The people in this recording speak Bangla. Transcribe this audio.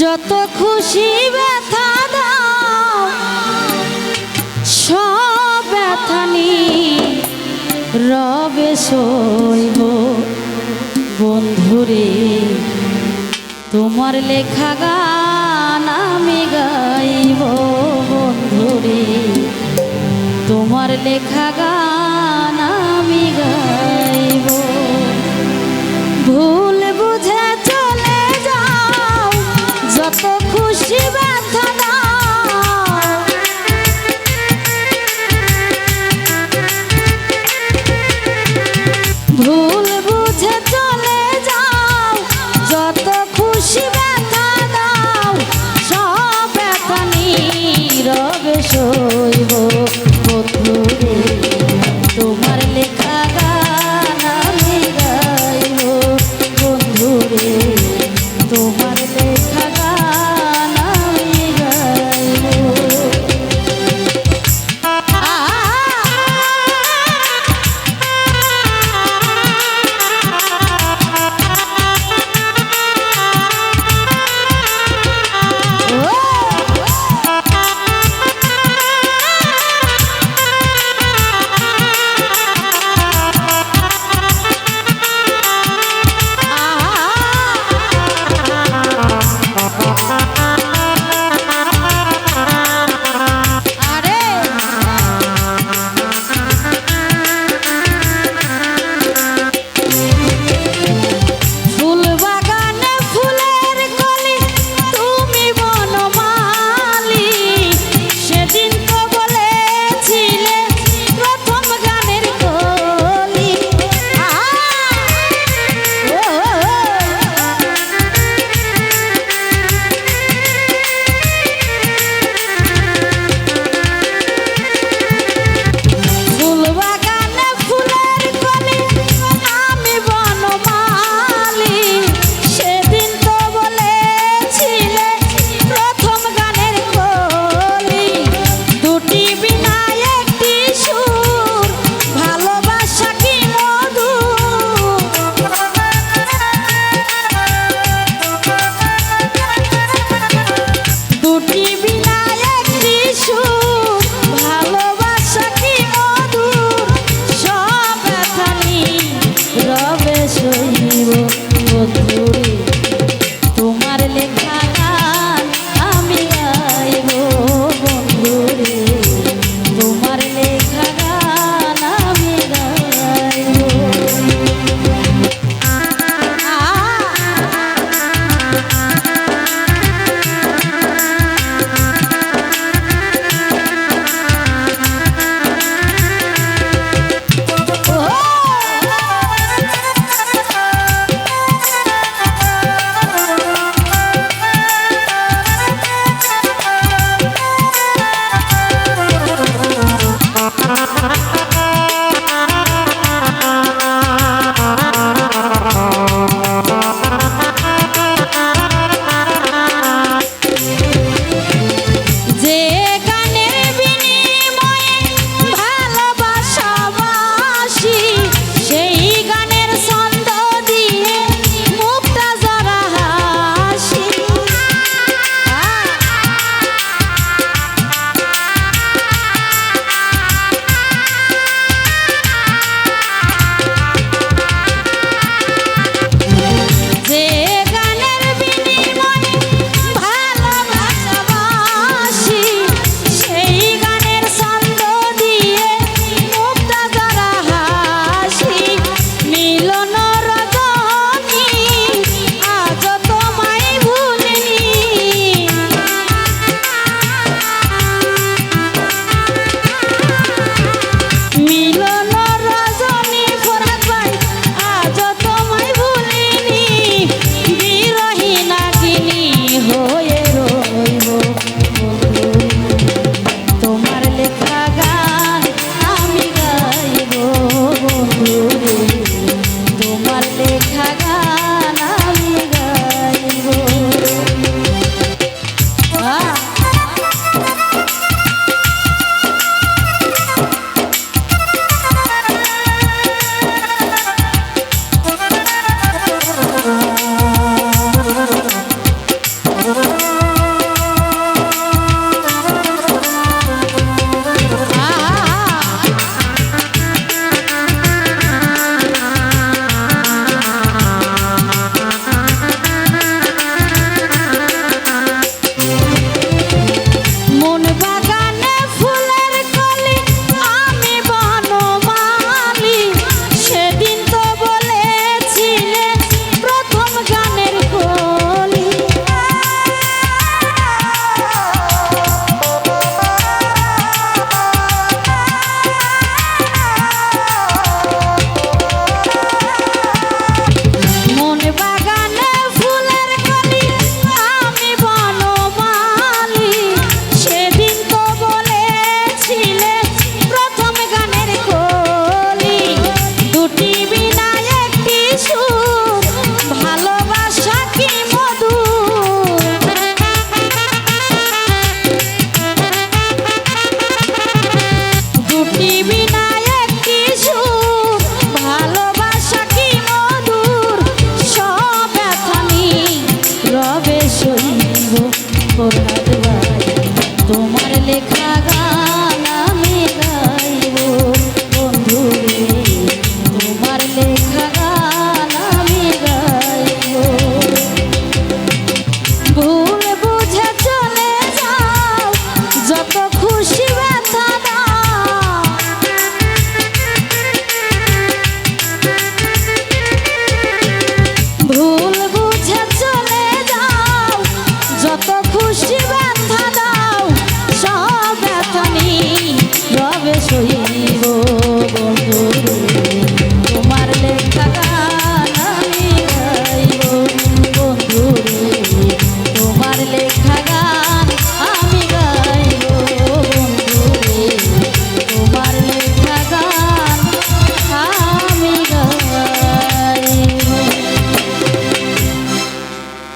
যত খুশি ব্যথা দাও, সব ব্যথা রবে সইব। বন্ধুরে, তোমার লেখা গান আমি গাইব। বন্ধুরে, তোমার লেখা গান আমি গাইব। ভুল যত খুশি বাস 呼吸。